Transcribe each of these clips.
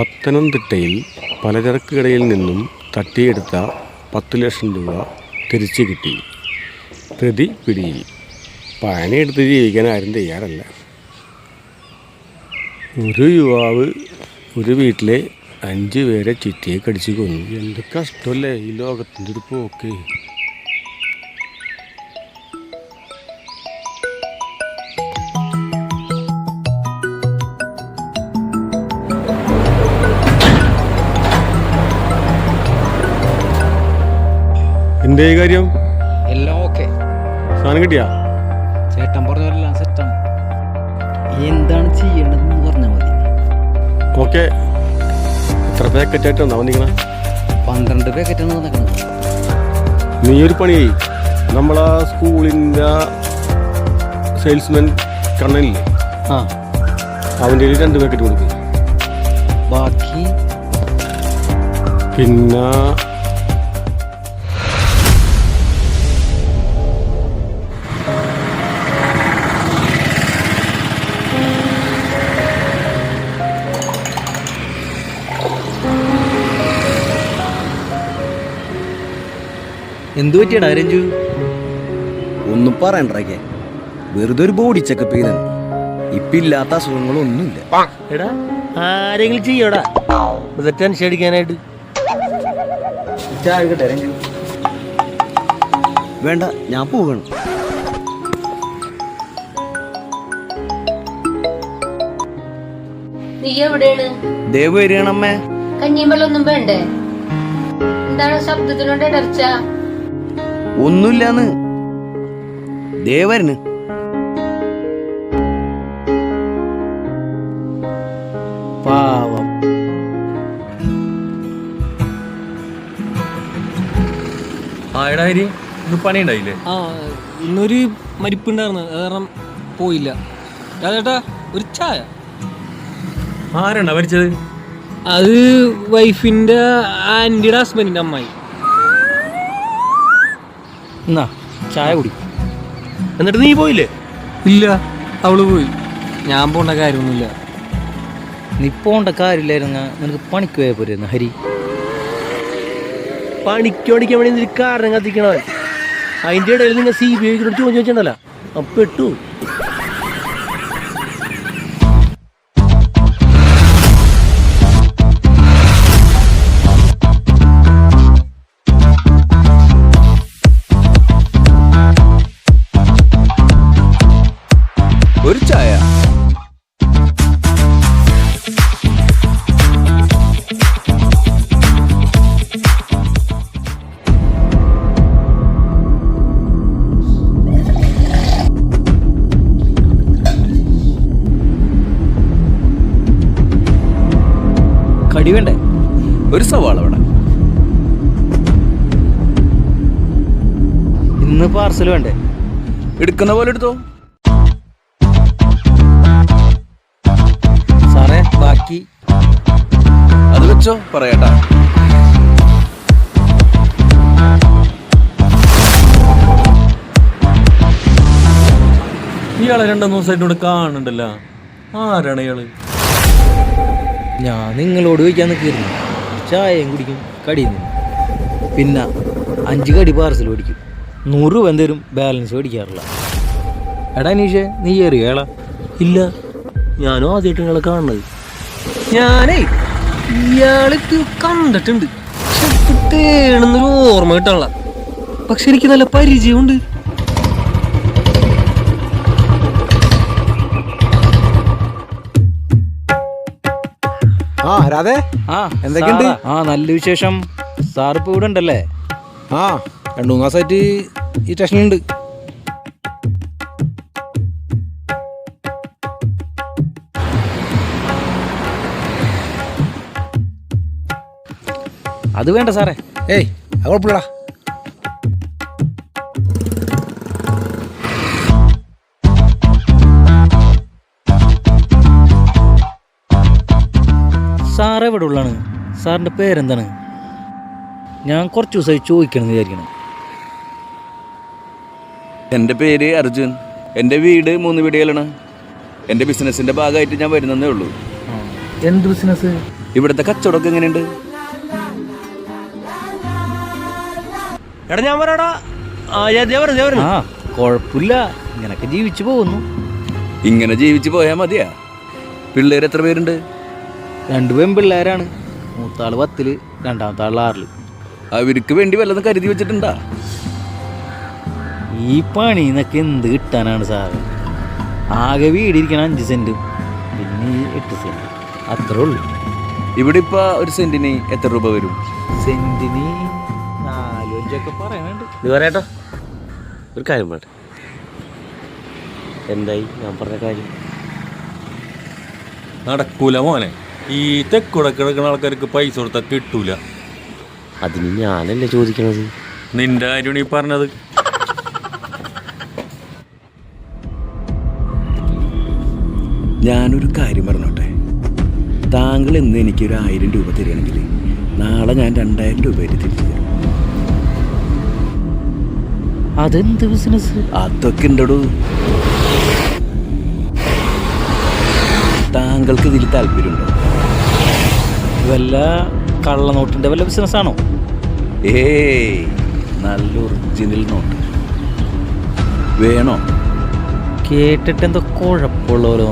പത്തനംതിട്ടയിൽ പലചരക്ക് കടയിൽ നിന്നും തട്ടിയെടുത്ത പത്ത് ലക്ഷം രൂപ തിരിച്ചു കിട്ടി. പ്രതി പിടിയിൽ. പണിയെടുത്ത് ജീവിക്കാൻ ആരും തയ്യാറല്ല. ഒരു യുവാവ് ഒരു വീട്ടിലെ അഞ്ച് പേരെ ചിറ്റിയെ കടിച്ചു കൊന്നു. എന്തൊക്കെ കഷ്ടമല്ലേ ഈ ലോകത്തിന്റെ ഒരു പോക്കേ. എന്തേ കാര്യം? എല്ലാം ഓക്കെ. സാധനം കിട്ടിയാ? ചേട്ടൻ പറഞ്ഞതെല്ലാം സെറ്റാണ് എന്താണ് ചെയ്യേണ്ടതെന്ന് പറഞ്ഞാൽ മതി. ഓക്കെ. എത്ര പാക്കറ്റ് ആയിട്ടാണ് വന്നിക്കണ പന്ത്രണ്ട് പാക്കറ്റാണ് നടക്കുന്നത് നീ ഒരു പണി നമ്മളെ സ്കൂളിന്റെ സെയിൽസ്മാൻ കണ്ണനില്ലേ? ആ. അവന്റെ രണ്ട് പാക്കറ്റ് കൊടുക്കും. ബാക്കി? പിന്നെ എന്തു പറ്റിയടാ രഞ്ജു? ഒന്നും പറയണ്ടേ വെറുതെ ഒരു ബോഡി ചെക്കപ്പ് ചെയ്താണ് ഇപ്പില്ലാത്ത ഇല്ലാത്ത അസുഖങ്ങളൊന്നുമില്ല. എടാ ആരെങ്കിലും ചെയ്യടാ? ടെൻഷൻ അടിക്കാനായിട്ട്. വേണ്ട ഞാൻ പോകണം. നീ എവിടെയാണ്? ദേവ് വരികയാണമ്മേ. കഞ്ഞിമ്പലൊന്നും വേണ്ടേ? എന്താണ് ശബ്ദത്തിനോട് ഇടർച്ച? ഒന്നുമില്ലാന്ന്. ദേവരന്. പാവം. ആടാ ഹരി ഇന്ന് പണി ഉണ്ടായില്ലേ ആ ഇന്നൊരു മരിപ്പുണ്ടായിരുന്നു. അത് കാരണം പോയില്ല. ചേട്ടാ ഒരു ചായ? ആരാണ് മരിച്ചത്? അത് വൈഫിന്റെ ആന്റിയുടെ ഹസ്ബൻഡിന്റെ അമ്മായി. എന്നാ ചായ കുടി. എന്നിട്ട് നീ പോയില്ലേ? ഇല്ല അവൾ പോയി. ഞാൻ പോണ്ട കാര്യമൊന്നുമില്ല. നീ പോണ്ട കാര്യമില്ലായിരുന്ന. നിനക്ക് പണിക്ക് പോയാൽ പോരുന്നു ഹരി? പണിക്ക് പഠിക്കാൻ വേണ്ടി നിനക്ക് കാരണം കത്തിക്കണവൻ അതിന്റെ ഇടയിൽ നിങ്ങൾ സി ബി ഐക്ക് ചോദിച്ചിട്ടുണ്ടല്ലോ. അപ്പം അപ്പൊ പെട്ടു. വേണ്ടേ ഒരു സവാള വേണം ഇന്ന് പാർസൽ വേണ്ടേ? എടുക്കുന്ന പോലെ എടുത്തോ? സാറേ ബാക്കി. അത് വെച്ചോ പറയട്ടാ. ഇയാളെ രണ്ടു ദിവസമായിട്ട് ഇവിടെ കാണുന്നുണ്ടല്ലോ. ആരാണ് ഇയാൾ? ഞാൻ നിങ്ങളോട് ചോദിക്കാൻ നിൽക്കുന്നു ചായയും കുടിക്കും തിന്നും. പിന്നെ അഞ്ച് കടി പാർസൽ ഓടിക്കും നൂറ് രൂപ എന്തേലും ബാലൻസ് മേടിക്കാറില്ല. എടാ അനീഷേ നീ കയറിയേളാ ഇല്ല ഞാനും ആദ്യമായിട്ട് നിങ്ങളെ കാണുന്നത്. ഞാനേ ഇയാൾക്ക് കണ്ടിട്ടുണ്ട്. തേണെന്നൊരു ഓർമ്മ കിട്ടാനുള്ള പക്ഷെ എനിക്ക് നല്ല പരിചയമുണ്ട്. ആ രാധേ ആ എന്തൊക്കെയുണ്ട്? സാറാ? ആ നല്ല വിശേഷം. സാർ ഇപ്പൊ ഇവിടെ ഉണ്ടല്ലേ? ആ രണ്ടു മൂന്ന് മാസമായിട്ട് ഈ സ്റ്റേഷനിലുണ്ട്. അത് വേണ്ട സാറേ. ഏയ് അത് കുഴപ്പമില്ലടാ. എവിടെ ഉള്ളാണ് സാറിന്റെ പേരെന്താണ്? ഞാൻ കുറച്ച് ദിവസമായി ചോദിക്കണം എന്ന് വിചാരിക്കണം എന്റെ പേര് അർജുൻ. എന്റെ വീട് മൂന്ന് വീടുകളാണ്. എന്റെ ബിസിനസ്സിന്റെ ഭാഗമായിട്ട് ഞാൻ വരുന്നതേ ഉള്ളൂ. എന്ത് ബിസിനസ്? ഇവിടുത്തെ കച്ചവടമൊക്കെ എങ്ങനെയുണ്ട്? എടാ ഞാൻ പറയടാ ആ കുഴപ്പമില്ല ഇങ്ങനൊക്കെ ജീവിച്ചു പോകുന്നു. ഇങ്ങനെ ജീവിച്ചു പോയാൽ മതിയാ. പിള്ളേർ എത്ര പേരുണ്ട്? രണ്ട് പെൺപിള്ളേരാണ്. മൂത്താൾ പത്തിൽ രണ്ടാമത്തെ ആൾ ആറിൽ. അവർക്ക് വേണ്ടി വല്ലതും കരുതി വെച്ചിട്ടുണ്ടാ? ഈ പണി എന്നൊക്കെ എന്ത് കിട്ടാനാണ് സാറ്? ആകെ വീടിരിക്കണം അഞ്ച് സെന്റും പിന്നെ ഈ എട്ട് സെന്റ് അത്രേ ഉള്ളൂ. ഇവിടെ ഇപ്പൊ ഒരു സെന്റിന് എത്ര രൂപ വരും? സെന്റിന് നാലു അഞ്ചൊക്കെ പറയാനുണ്ട് ഇത് പറയട്ടോ. ഒരു കാര്യം പറയട്ടെ. എന്തായി? ഞാൻ പറഞ്ഞ കാര്യം. നടക്കൂല മോനെ. ഈ തെക്കൂടെ കിടക്കുന്ന ആൾക്കാർക്ക് പൈസ കൊടുത്താൽ കിട്ടൂല. അതിന് ഞാനല്ലേ ചോദിക്കണത്? നിന്റെ കാര്യമാണ് ഈ പറഞ്ഞത്. ഞാനൊരു കാര്യം പറഞ്ഞോട്ടെ? താങ്കൾ ഇന്ന് എനിക്ക് ഒരു ആയിരം രൂപ തരികയാണെങ്കിൽ നാളെ ഞാൻ രണ്ടായിരം രൂപയായിട്ട് തിരിച്ചു തരും. അതെന്ത് ബിസിനസ് അതൊക്കെ ഉണ്ടോ താങ്കൾക്ക് ഇതിൽ താല്പര്യമുണ്ടോ? വല്ല കള്ളനോട്ടിന്റെ വല്ല ബിസിനസ് ആണോ? ഏയ് നല്ല ഒറിജിനൽ നോട്ട് വേണോ? കേട്ടിട്ട് എന്തോ കുഴപ്പമുള്ളവരോ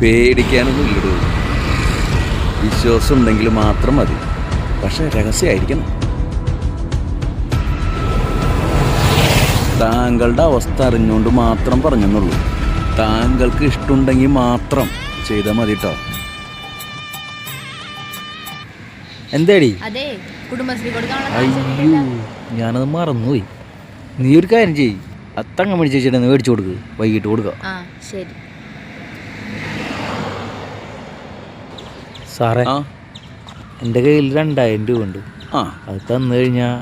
പേടിക്കാനൊന്നും ഇല്ലടോ. വിശ്വാസം ഉണ്ടെങ്കിൽ മാത്രം മതി. പക്ഷെ രഹസ്യമായിരിക്കണം താങ്കളുടെ അവസ്ഥ അറിഞ്ഞുകൊണ്ട് മാത്രം പറഞ്ഞെന്നുള്ളൂ. താങ്കൾക്ക് ഇഷ്ടമുണ്ടെങ്കിൽ മാത്രം ചെയ്താൽ മതി കേട്ടോ എന്തേടി? അയ്യോ ഞാനത് മറന്നുപോയി. നീ ഒരു കാര്യം ചെയ്യ്. അത്തങ്ങ മേടിച്ച് വെച്ചിട്ട് മേടിച്ചു കൊടുക്ക്. വൈകിട്ട് കൊടുക്കുക ആ ശരി. സാറേ എന്റെ കയ്യിൽ രണ്ടായിരം രൂപ ഉണ്ട്. ആ. അത് തന്നു കഴിഞ്ഞാൽ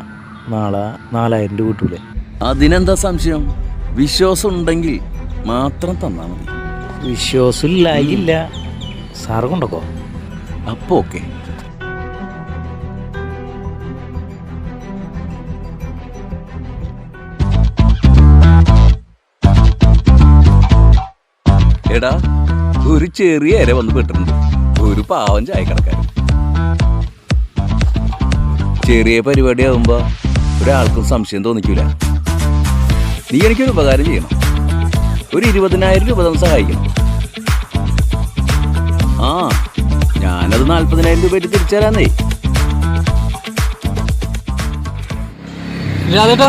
നാളെ നാലായിരം രൂപ കിട്ടൂലേ? അതിനെന്താ സംശയം? വിശ്വാസം ഉണ്ടെങ്കിൽ മാത്രം തന്നാൽ മതി. വിശ്വാസമില്ലായില്ല. സാറ് കൊണ്ടോക്കോ അപ്പോൾ ഓക്കെ. എടാ ഒരു ചെറിയ ഇര വന്ന് പെട്ടിട്ടുണ്ട്. ഒരു പാവം ചായക്കടക്കാരൻ. ചെറിയ പരിപാടി ഒരാൾക്കും സംശയം തോന്നിക്കൂല. നീ എനിക്കൊരു ഉപകാരം ചെയ്യണം. ഒരു ഇരുപതിനായിരം രൂപ തന്നെ സഹായിക്കും. ആ ഞാനത് നാൽപ്പതിനായിരം രൂപയായിട്ട് തിരിച്ചു തരാന്നേ രാധേട്ടാ.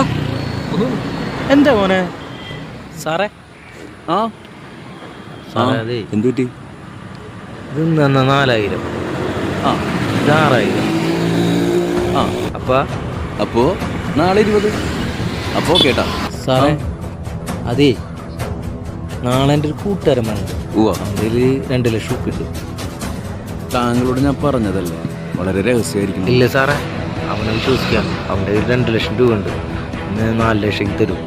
എന്താ മോനെ? സാറേ. ആ. സാറേ അതെ. ഇത് നാലായിരം? ആ. ഇത് ആറായിരം ആ. അപ്പ? അപ്പോ നാളെ ഇരുപത്. അപ്പോ കേട്ടാ സാറേ അതെ. നാളെ എന്റെ ഒരു കൂട്ടുകാരൻ വേണം ഉവ്വ. അതിൽ രണ്ട് ലക്ഷം ഉപ്പ് ഉണ്ട് താങ്കളോട് ഞാൻ പറഞ്ഞതല്ലേ? വളരെ രഹസ്യമായിരിക്കും ഇല്ല സാറേ അവനെ വിശ്വസിക്കാം. അവന്റെ കയ്യിൽ രണ്ട് ലക്ഷം രൂപ ഉണ്ട്. ഇന്ന് നാല് ലക്ഷം തരും.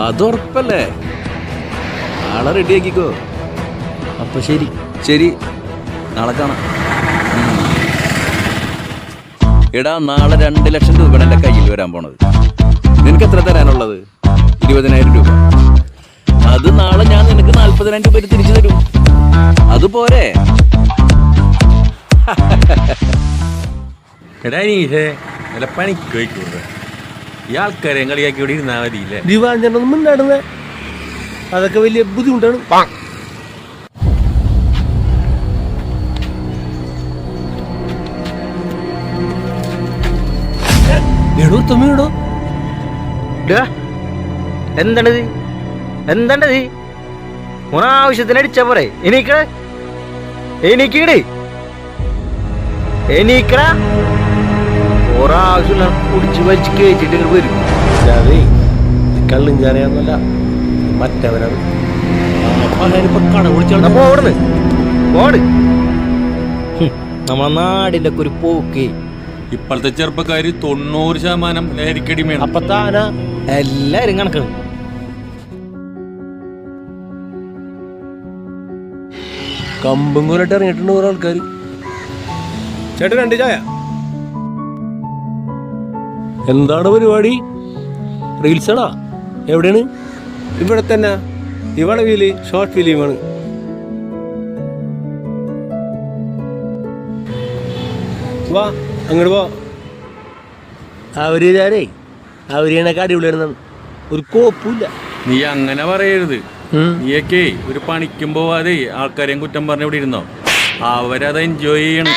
അത് ഉറപ്പല്ലേ നാളെ റെഡിയാക്കിക്കോ. അപ്പോൾ ശരി. ശരി. നാളെ കാണാം. എടാ നാളെ രണ്ട് ലക്ഷം രൂപയാണ് എന്റെ കയ്യിൽ വരാൻ പോണത്? നിനക്ക് എത്ര തരാനുള്ളത്? ഇരുപതിനായിരം രൂപ. അത് നാളെ ഞാൻ നിനക്ക് നാൽപ്പതിനായിരം രൂപ തിരിച്ചു തരും. അതുപോരെ എടാ നീഷേ വല്ല പണിക്ക് വയ്ക്കൂടെ ഈ ആൾക്കാരെ കളിയാക്കി ഇവിടെ ഇരുന്നാൽ മതിയില്ലേ? ദിവാഞ്ചനൊന്നും മിണ്ടാടുന്നേ. അതൊക്കെ വലിയ ബുദ്ധിമുട്ടാണ്. എടോ തമ്മിടോ എന്താണിത്? എന്താണ്ടത്? ആവശ്യത്തിന് അടിച്ച പോരെ. എനിക്കട എനിക്കീട് എനിക്കട ഒരാവശ്യമില്ല കുടിച്ച് വലിച്ച് കഴിച്ചിട്ട് വരും. അതെ കള്ളും ചാറിയാന്നല്ല മറ്റവരാണ് ഓടുന്ന് ഓട് നമ്മളെ നാടിന്റെ ഒക്കെ ഒരു പോക്ക്. ഇപ്പോഴത്തെ ചെറുപ്പക്കാർ തൊണ്ണൂറ് ശതമാനം ലഹരിക്കടിമയാണ്. അപ്പൊ താനാ എല്ലാരും കണക്കാണ് കമ്പും കൂലായിട്ട് ഇറങ്ങിയിട്ടുണ്ട് കുറെ ആൾക്കാർ ചേട്ടൻ രണ്ട് ചായ. എന്താണ് പരിപാടി? റീൽസാണോ? എവിടെയാണ്? ഇവിടെ തന്നെ. ഇവിടെ വീൽ ഷോർട്ട് ഫിലിമാണ് വാ അങ്ങോട്ട് പോ അവർ ചാരേ അവരിനൊക്കെ അടിപൊളിയാണെന്നാണ്. ഒരു കോപ്പില്ല നീ അങ്ങനെ പറയരുത്. നീയൊക്കെ ഒരു പണിക്കും പോവാതെ ആൾക്കാരെയും കുറ്റം പറഞ്ഞ ഇവിടെ ഇരുന്നോ? അവരത് എൻജോയ് ചെയ്യണം.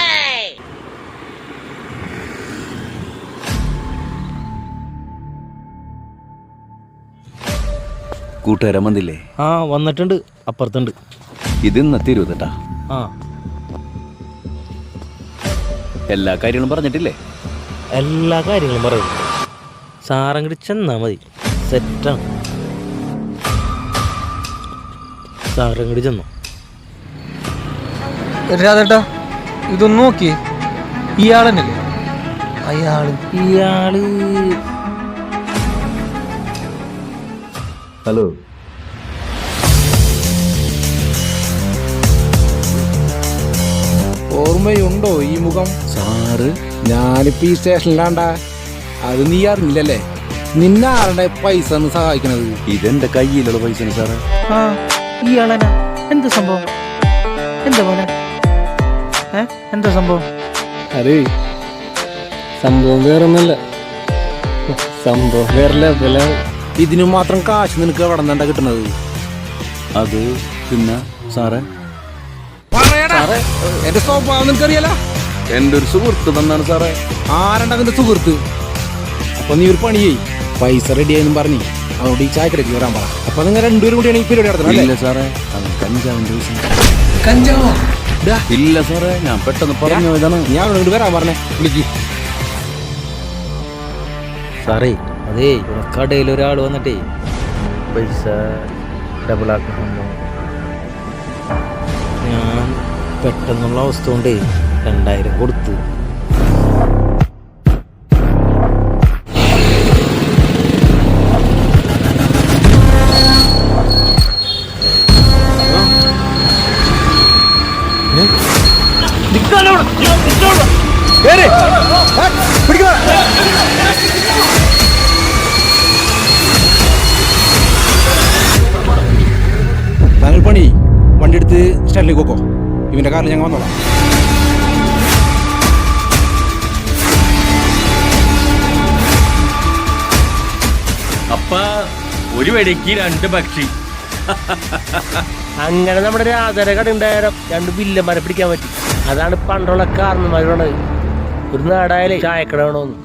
കൂട്ടുകാരൻ വന്നില്ലേ? ആ വന്നിട്ടുണ്ട്. അപ്പുറത്തുണ്ട്. ഇത് ഇന്നത്തെ ആ. എല്ലാ കാര്യങ്ങളും പറഞ്ഞിട്ടില്ലേ? എല്ലാ കാര്യങ്ങളും പറഞ്ഞു സാറങ്ങോട്ട് ചെന്നാ മതി. സെറ്റാണ്. സാറങ്ങോട്ട് ചെന്നു. രാധേട്ടാ ഇതൊന്ന് നോക്കി. ഇയാളെന്നല്ലേ? അയാൾ. ഇയാൾ. ഹലോ. ഓർമ്മയുണ്ടോ ഈ മുഖം? സാറ് ഞാനിപ്പോ ഈ സ്റ്റേഷനിലാണ്ടാ. അത് നീ അറിഞ്ഞില്ലല്ലേ? നിന്നെ ആരുടെ പൈസ ഒന്ന് സഹായിക്കണത്? ഇതെന്റെ കയ്യിലുള്ള പൈസ സാറേ. ആ. ഇയാളെന്നാ? എന്ത് സംഭവം? എന്താ പോലെ ഏ? എന്താ സംഭവം? അതെ. സംഭവം വേറൊന്നല്ല സംഭവം വേറെ ഇതിനു മാത്രം കാശ് നിനക്ക് എവിടെ നിന്നാ കിട്ടണത്? അത് പിന്നെ സാറേ? സാറേ? എന്റെ സ്വഭാവം നിനക്കറിയാലോ? എന്റെ ഒരു സുഹൃത്ത് തന്നാണ് സാറേ. ആരണ്ട നിന്റെ സുഹൃത്ത്? അപ്പൊ നീ ഒരു പണി ചെയ്യ് പൈസ റെഡി ആയെന്നും പറഞ്ഞ്. അതുകൊണ്ട് ഈ ചായക്കടയ്ക്ക് വരാൻ പറ. അപ്പൊ നിങ്ങൾ രണ്ടുപേരും കൂടിയാണ് ഈ പരിപാടി നടത്തണം അല്ലേ? ഇല്ല സാറേ അത് കഞ്ചാവിന്റെ പൈസ കഞ്ചാവോ? ഇല്ല സാറേ ഞാൻ പെട്ടെന്ന് പറഞ്ഞു ഇതാണ്. ഞാൻ അവിടെ വരാൻ പറഞ്ഞേ. വിളിക്ക്. സാറേ അതേ ഇവിടെ കടയിൽ ഒരാൾ വന്നിട്ടേ. പൈസ ഡബിൾ ആക്കുന്നുണ്ടോ ഞാൻ പെട്ടെന്നുള്ള അവസ്ഥ കൊണ്ട് രണ്ടായിരം കൊടുത്തു. താങ്കൾ പണി ചെയ്യ്. വണ്ടി എടുത്ത് സ്റ്റേഷനിലേക്ക് പോക്കോ? ഇവന്റെ കാറിൽ ഞങ്ങൾ വന്നോളാം. അപ്പ ഒരു വെടിക്ക് രണ്ട് പക്ഷി. അങ്ങനെ നമ്മുടെ രാധര കട ഉണ്ടായാലും രണ്ട് വില്ലന്മാരെ പിടിക്കാൻ പറ്റി. അതാണ് പണ്ടുള്ള കാരണന്മാരോട് ഒരു നാടായാലേ ചായക്കട വേണമെന്ന്